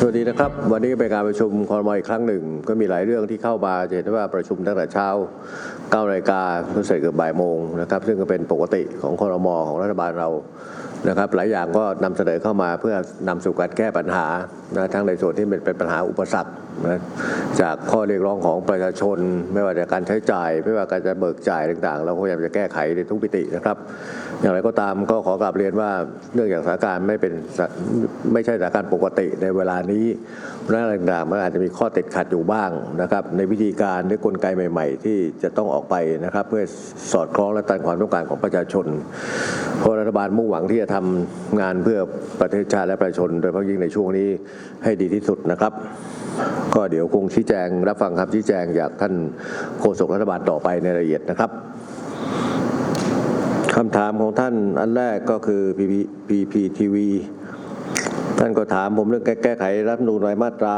สวัสดีนะครับ วันนี้เป็นการประชุมคอรมออีกครั้งหนึ่ง ก็มีหลายเรื่องที่เข้ามาจะเห็นว่าประชุมตั้งแต่เช้า9นาฬิกาจนเสร็จเกือบบ่ายโมงนะครับซึ่งก็เป็นปกติของคอรมอของรัฐบาลเรานะครับ หลายอย่างก็นำเสนอเข้ามาเพื่อนำสู่การแก้ปัญหานะทั้งในส่วนที่เป็นเป็นปัญหาอุปสรรคนะจากข้อเรียกร้องของประชาชน ไม่ว่าจะการใช้จ่าย ไม่ว่าการจะเบิกจ่ายต่างๆ เราพยายามจะแก้ไขในทุกมิตินะครับ อย่างไรก็ตามก็ขอกลับเรียนว่าเนื่องจากสถานการณ์ไม่เป็นไม่ใช่สถานการณ์ปกติในเวลานี้เพราะฉะนั้นต่างๆมันอาจจะมีข้อติดขัดอยู่บ้างนะครับ ในวิธีการหรือกลไกใหม่ ๆ ที่จะต้องออกไปนะครับ เพื่อสอดคล้องและตันความต้องการของประชาชน เพราะรัฐบาลมุ่งหวังที่จะทำงานเพื่อประเทศชาติและประชาชน โดยเฉพาะยิ่งในช่วงนี้ให้ดีที่สุดนะครับ ก็เดี๋ยวคงชี้แจงรับฟังคำชี้แจงจากท่านโฆษกรัฐบาลต่อไปในรายละเอียดนะครับคำถามของท่านอันแรกก็คือ PPTV ท่านก็ถามผมเรื่องแก้แกไขรัฐมนูลรายมาตรา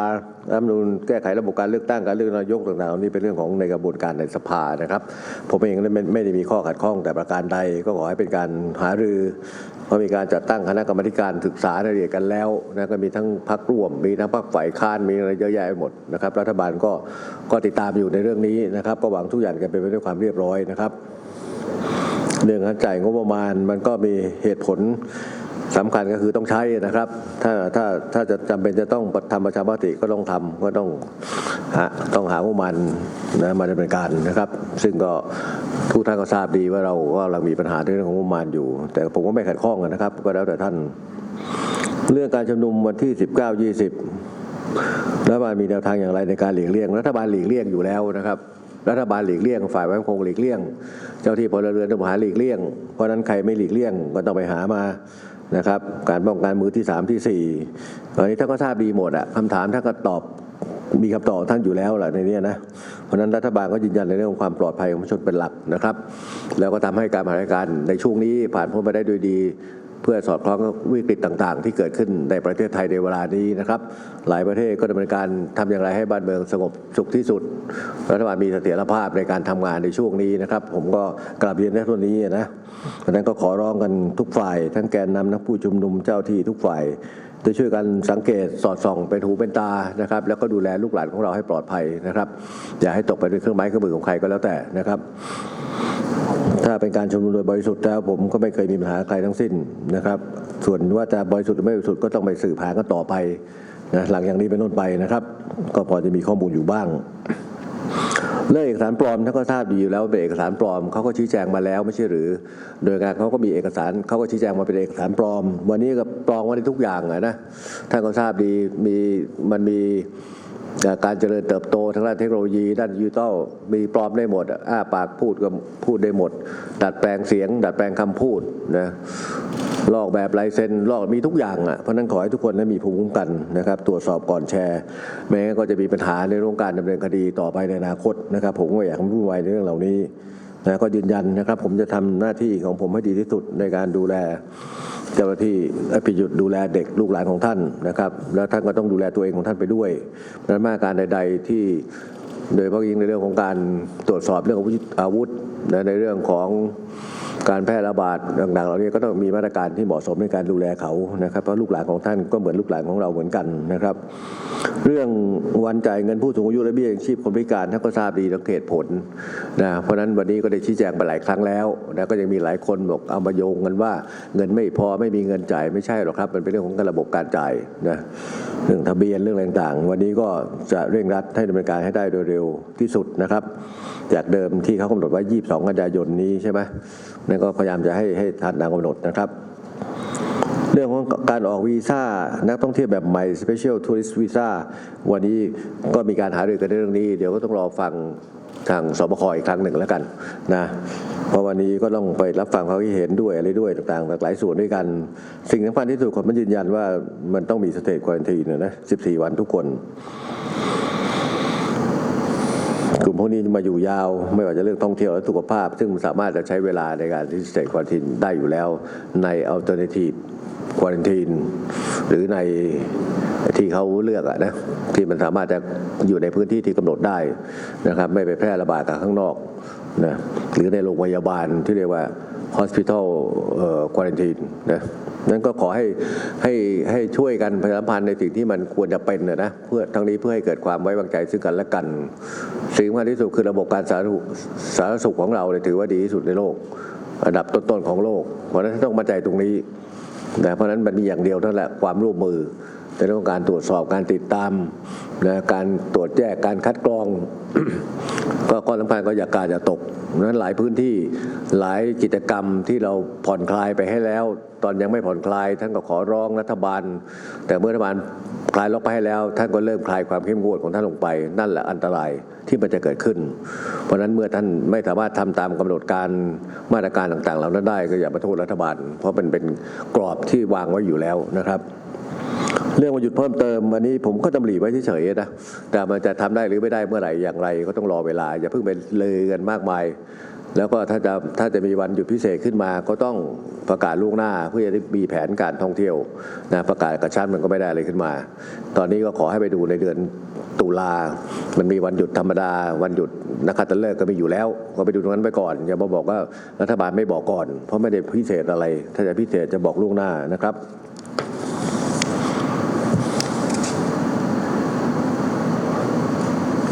รัฐมนูลแก้ไขระบบการเลือกตั้งการเลือกนายกต่างๆนี่เป็นเรื่องของในกระบวนการในสภานะครับ ผมเองไม่ไม่ได้มีข้อขัดข้องแต่ประการใดก็ขอให้เป็นการหารือเพราะมีการจัดตั้งคณะกรรมาธิการศึกษารายละเอียกันแล้วนะก็มีทั้งพักร่วม มีทั้งพักฝ่ายค้านมีอะไรเยอะแยะไปหมดนะครับ รัฐบาลก็ก็ติดตามอยู่ในเรื่องนี้นะครับก็หวังทุกอย่างจะเป็นไปด้วยความเรียบร้อยนะครับ เรื่องการจ่ายงบประมาณมันก็มีเหตุผล สำคัญก็คือต้องใช้นะครับ ถ้าถ้าถ้าจะจำเป็นจะต้องทำประชามติก็ต้องทำก็ต้องหาต้องหางบประมาณนะมาดำเนินการนะครับ ซึ่งก็ทุกท่านก็ทราบดีว่าเราว่าเรามีปัญหาเรื่องของงบประมาณอยู่ แต่ผมก็ไม่ขัดข้องนะครับ ก็แล้วแต่ท่าน เรื่องการชุมนุมวันที่ 19 20รัฐบาลมีแนวทางอย่างไรในการหลีกเลี่ยง รัฐบาลหลีกเลี่ยงอยู่แล้วนะครับรัฐบาลหลีกเลี่ยงฝ่ายความมั่นคงหลีกเลี่ยง เจ้าที่พลเรือนต้องหาหลีกเลี่ยง เพราะนั้นใครไม่หลีกเลี่ยงก็ต้องไปหามา นะครับการป้องกันมือที่สามที่สี่ตอนนี้ท่านก็ทราบดีหมดอะคำถามท่านก็ตอบมีคำตอบท่านอยู่แล้วแหละในนี้นะเพราะฉะนั้นรัฐบาลก็ยืนยันในเรื่องของความปลอดภัยของประชาชนเป็นหลักนะครับ แล้วก็ทำให้การบริหารการในช่วงนี้ผ่านพ้นไปได้ด้วยดี เพื่อสอดคล้องกับวิกฤตต่างๆ ที่เกิดขึ้นในประเทศไทยในเวลานี้นะครับ หลายประเทศก็ดำเนินการทำอย่างไรให้บ้านเมืองสงบสุขที่สุด รัฐบาลมีเสถียรภาพในการทำงานในช่วงนี้นะครับ ผมก็กราบเรียนในส่วนนี้นะเพราะนั้นก็ขอร้องกันทุกฝ่าย ทั้งแกนนำนักผู้ชุมนุมเจ้าที่ทุกฝ่ายจะช่วยกันสังเกตสอดส่องเป็นหูเป็นตานะครับ แล้วก็ดูแลลูกหลานของเราให้ปลอดภัยนะครับ อย่าให้ตกไปเป็นเครื่องไม้เครื่องมือของใครก็แล้วแต่นะครับ ถ้าเป็นการชุมนุมโดยบริสุทธิ์แล้วผมก็ไม่เคยมีปัญหาใครทั้งสิ้นนะครับ ส่วนว่าจะบริสุทธิ์หรือไม่บริสุทธิ์ก็ต้องไปสืบหากันต่อไปนะหลังอย่างนี้เป็นต้นไปนะครับ ก็พอจะมีข้อมูลอยู่บ้างเรื่องเอกสารปลอมท่านก็ทราบดีอยู่แล้วเป็นเอกสารปลอมเขาก็ชี้แจงมาแล้วไม่ใช่หรือ โดยงานเขาก็มีเอกสารเขาก็ชี้แจงมาเป็นเอกสารปลอม วันนี้ก็ปลอมมาในทุกอย่างนะท่านก็ทราบดีมีมันมี การเจริญเติบโตทางด้านเทคโนโลยีด้านดิจิทัลมีปลอมได้หมดอ้าปากพูดก็พูดได้หมด ดัดแปลงเสียง ดัดแปลงคำพูดนะลอกแบบลายเซ็นลอกมีทุกอย่างอะเพราะนั้นขอให้ทุกคนได้มีภูมิคุ้มกันนะครับตรวจสอบก่อนแชร์ไม่งั้นก็จะมีปัญหาในเรื่องการดำเนินคดีต่อไปในอนาคตนะครับ ผมก็อยากให้ผู้ไวายในเรื่องเหล่านี้ นะก็ยืนยันนะครับ ผมจะทำหน้าที่ของผมให้ดีที่สุดในการดูแลเจ้าหน้าที่ผิดหยุดดูแลเด็กลูกหลานของท่านนะครับ แล้วท่านก็ต้องดูแลตัวเองของท่านไปด้วยนั้นมาตรการใด ๆ ที่โดยเฉพาะยิ่งในเรื่องของการตรวจสอบเรื่องของอาวุธและในเรื่องของ การแพร่ระบาดต่างๆเหล่านี้ก็ต้องมีมาตรการที่เหมาะสมในการดูแลเขานะครับเพราะลูกหลานของท่านก็เหมือนลูกหลานของเราเหมือนกันนะครับ เรื่องวันจ่ายเงินผู้สูงอายุและเบี้ยยังชีพคนพิการท่านก็ทราบดีทั้งเหตุผลนะเพราะนั้นวันนี้ก็ได้ชี้แจงไปหลายครั้งแล้วนะก็ยังมีหลายคนบอกเอามาโยงกันว่าเงินไม่พอไม่มีเงินจ่ายไม่ใช่หรอกครับ มันเป็นเรื่องของระบบการจ่ายนะเรื่องทะเบียนเรื่องอะไรต่างๆ วันนี้ก็จะเร่งรัดให้ดำเนินการให้ได้โดยเร็วที่สุดนะครับ จากเดิมที่เขากำหนดไว้ 22 กันยายนนี้ใช่ไหมนั่นก็พยายามจะให้ให้ทันตามกำหนดนะครับ เรื่องของการออกวีซ่านักท่องเที่ยวแบบใหม่ Special Tourist Visa วันนี้ก็มีการหารือกันในเรื่องนี้ เดี๋ยวก็ต้องรอฟังทางสบคอีกครั้งหนึ่งแล้วกันนะเพราะวันนี้ก็ต้องไปรับฟังความคิดเห็นด้วยอะไรด้วยต่างๆหลากหลายส่วนด้วยกัน สิ่งสำคัญที่สุดคนมันยืนยันว่ามันต้องมีสเตจควอนตีนนะ14 วันทุกคน กลุ่มพวกนี้มาอยู่ยาว ไม่ว่าจะเรื่องท่องเที่ยวและสุขภาพ ซึ่งมันสามารถจะใช้เวลาในการที่จะควอนตินได้อยู่แล้วในอัลเทอร์เนทีฟควอนตินหรือในที่เขาเลือกอะนะที่มันสามารถจะอยู่ในพื้นที่ที่กำหนดได้นะครับ ไม่ไปแพร่ระบาดกับข้างนอกนะหรือในโรงพยาบาลที่เรียกว่า hospital quarantine นะนั้นก็ขอให้ให้ให้ช่วยกันประชาสัมพันธ์ในสิ่งที่มันควรจะเป็นนะนะเพื่อทั้งนี้เพื่อให้เกิดความไว้วางใจซึ่งกันและกัน สิ่งสำคัญที่สุดคือระบบการสาธารณสุขของเราเนี่ยถือว่าดีที่สุดในโลกอันดับต้นๆของโลก เพราะฉะนั้นต้องมั่นใจตรงนี้นะเพราะนั้นมันมีอย่างเดียวเท่านั้นแหละความร่วมมือในเรื่องของการตรวจสอบการติดตามนะการตรวจแยกการคัดกรอง ก็ข้อสำคัญก็อย่ากาอย่าตกนั้นหลายพื้นที่หลายกิจกรรมที่เราผ่อนคลายไปให้แล้ว ตอนยังไม่ผ่อนคลายท่านก็ขอร้องรัฐบาล แต่เมื่อรัฐบาลคลายล็อกไปให้แล้ว ท่านก็เริ่มคลายความเข้มงวดของท่านลงไป นั่นแหละอันตรายที่มันจะเกิดขึ้น เพราะฉะนั้นเมื่อท่านไม่สามารถทำตามกำหนดการมาตรการต่างๆเหล่านั้นได้ก็อย่ามาโทษรัฐบาล เพราะมันเป็นกรอบที่วางไว้อยู่แล้วนะครับ เรื่องวันหยุดเพิ่มเติมวันนี้ผมก็ดำริไว้เฉยๆนะแต่มันจะทำได้หรือไม่ได้เมื่อไหร่อย่างไรก็ต้องรอเวลา อย่าเพิ่งไปเลยกันมากมาย แล้วก็ถ้าจะถ้าจะมีวันหยุดพิเศษขึ้นมาก็ต้องประกาศล่วงหน้า เพื่อจะได้มีแผนการท่องเที่ยวนะประกาศกระชั้นมันก็ไม่ได้อะไรขึ้นมา ตอนนี้ก็ขอให้ไปดูในเดือนตุลา มันมีวันหยุดธรรมดา วันหยุดนักขัตฤกษ์ก็มีอยู่แล้ว ก็ไปดูตรงนั้นไปก่อน อย่ามาบอกว่ารัฐบาลไม่บอกก่อน เพราะไม่ได้พิเศษอะไร ถ้าจะพิเศษจะบอกล่วงหน้านะครับ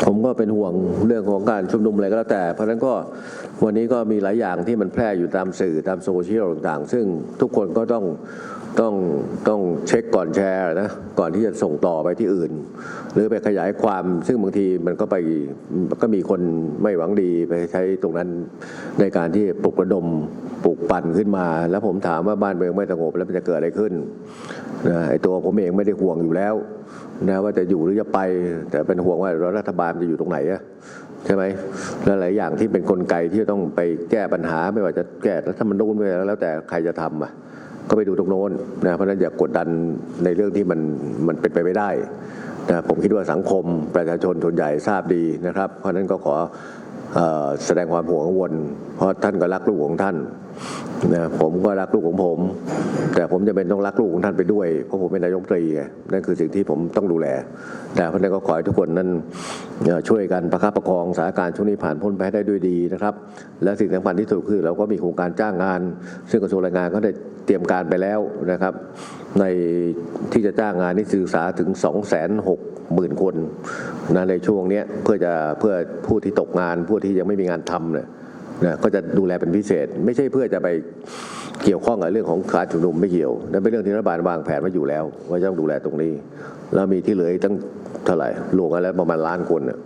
ผมก็ เป็นห่วงเรื่องของการชุมนุมอะไรก็แล้วแต่ เพราะฉะนั้นก็วันนี้ก็มีหลายอย่างที่มันแพร่อยู่ตามสื่อตามโซเชียลต่างๆ ซึ่งทุกคนก็ต้อง ต้องต้องเช็คก่อนแชร์นะก่อนที่จะส่งต่อไปที่อื่น หรือไปขยายความซึ่งบางทีมันก็ไปก็มีคนไม่หวังดีไปใช้ตรงนั้นในการที่ปลุกระดมปลุกปั่นขึ้นมา แล้วผมถามว่าบ้านเมืองไม่สงบแล้วมันจะเกิดอะไรขึ้นนะไอตัวผมเองไม่ได้ห่วงอยู่แล้วนะว่าจะอยู่หรือจะไป แต่เป็นห่วงว่ารัฐบาลจะอยู่ตรงไหนอะใช่ไหมและหลายอย่างที่เป็นนกลไกที่จะต้องไปแก้ปัญหาไม่ว่าจะแก้รัฐธรรมนูญไปแล้วแต่ใครจะทำอะ ก็ไปดูตรงโน้นนะเพราะฉะนั้นอย่ากกดดันในเรื่องที่มันมันเป็นไปไม่ได้นะผมคิดว่าสังคมประชาชนส่วนใหญ่ทราบดีนะครับ เพราะฉะนั้นก็ขอออแสดงความห่วงกังวล เพราะท่านก็รักลูกของท่าน นะผมก็รักลูกของผม แต่ผมจะเป็นต้องรักลูกของท่านไปด้วยเพราะผมเป็นนายกตรีไงนั่นคือสิ่งที่ผมต้องดูแลแต่เพราะนั้นก็ขอให้ทุกคนนั้นช่วยกันประคับประคองสถานการณ์ช่วงนี้ผ่านพ้นไปได้ด้วยดีนะครับ และสิ่งสำคัญที่สุดคือเราก็มีโครงการจ้างงาน ซึ่งกระทรวงแรงงานก็ได้เตรียมการไปแล้วนะครับ ในที่จะจ้างงานนี่ศึกษาถึง 2 6 0 0 0 0 คนนะในช่วงนี้เพื่อจะเพื่อผู้ที่ตกงานผู้ที่ยังไม่มีงานทำเนี่ย นะก็จะดูแลเป็นพิเศษ ไม่ใช่เพื่อจะไปเกี่ยวข้องกับเรื่องของการชุมนุมไม่เกี่ยวนั่นเป็นเรื่องที่รัฐบาลวางแผนไว้อยู่แล้ว ว่าจะต้องดูแลตรงนี้ แล้วมีที่เหลืออีกตั้งเท่าไหร่รวมกันแล้วประมาณล้านคนน่ะ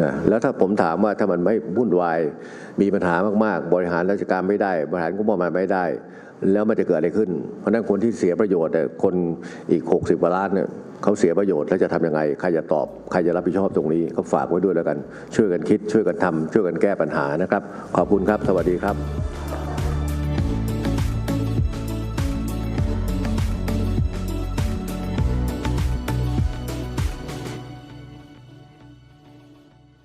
นะแล้วถ้าผมถามว่าถ้ามันไม่วุ่นวายมีปัญหามากๆ บริหารราชการไม่ได้ บริหารงบประมาณไม่ได้ แล้วมันจะเกิดอะไรขึ้น เพราะนั้นคนที่เสียประโยชน์เนี่ยคนอีก 60กว่าล้านเนี่ย เขาเสียประโยชน์แล้วจะทำยังไง ใครจะตอบ ใครจะรับผิดชอบตรงนี้ก็ฝากไว้ด้วยแล้วกัน ช่วยกันคิด ช่วยกันทำช่วยกันแก้ปัญหานะครับ ขอบคุณครับ สวัสดีครับ